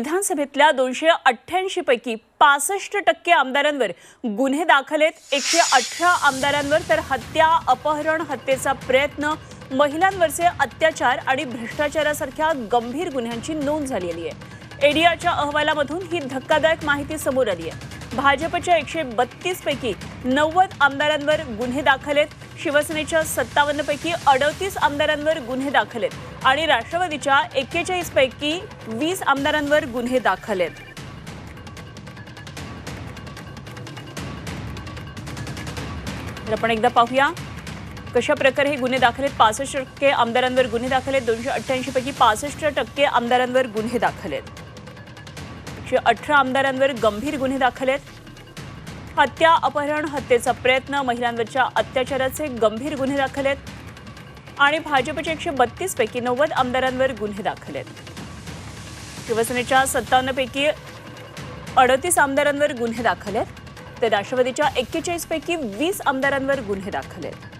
विधानसभेतल्या दोनशे अठ्ठ्याऐंशी पैकी पासष्ट टक्के आमदारांवर गुन्हे दाखल आहेत. एकशे अठरा आमदारांवर तर हत्या अपहरण हत्येचा प्रयत्न महिलांवरचे अत्याचार आणि भ्रष्टाचारासारख्या गंभीर गुन्ह्यांची नोंद झालेली आहे. एडीआरच्या अहवालामधून ही धक्कादायक माहिती समोर आली आहे. भाजपच्या एकशे बत्तीस पैकी नव्वद आमदारांवर गुन्हे दाखल आहेत. शिवसेनेच्या सत्तावन्नपैकी अडतीस आमदारांवर गुन्हे दाखल आहेत आणि राष्ट्रवादीच्या एक्केचाळीसपैकी वीस आमदारांवर गुन्हे दाखल आहेत. तर आपण एकदा पाहूया कशा प्रकारे हे गुन्हे दाखल आहेत? पासष्ट टक्के आमदारांवर गुन्हे दाखल आहेत. दोनशे अठ्ठ्याऐंशी पैकी पासष्ट टक्के आमदारांवर गुन्हे दाखल आहेत. एकशे अठरा आमदारांवर गंभीर गुन्हे दाखल आहेत. हत्या अपहरण हत्येचा प्रयत्न महिलांवरच्या अत्याचाराचे गंभीर गुन्हे दाखल आहेत. आणि भाजपच्या एकशे बत्तीस पैकी नव्वद आमदारांवर गुन्हे दाखल आहेत. शिवसेनेच्या सत्तावन्न पैकी अडतीस आमदारांवर गुन्हे दाखल आहेत. तर राष्ट्रवादीच्या एक्केचाळीस पैकी वीस आमदारांवर गुन्हे दाखल आहेत.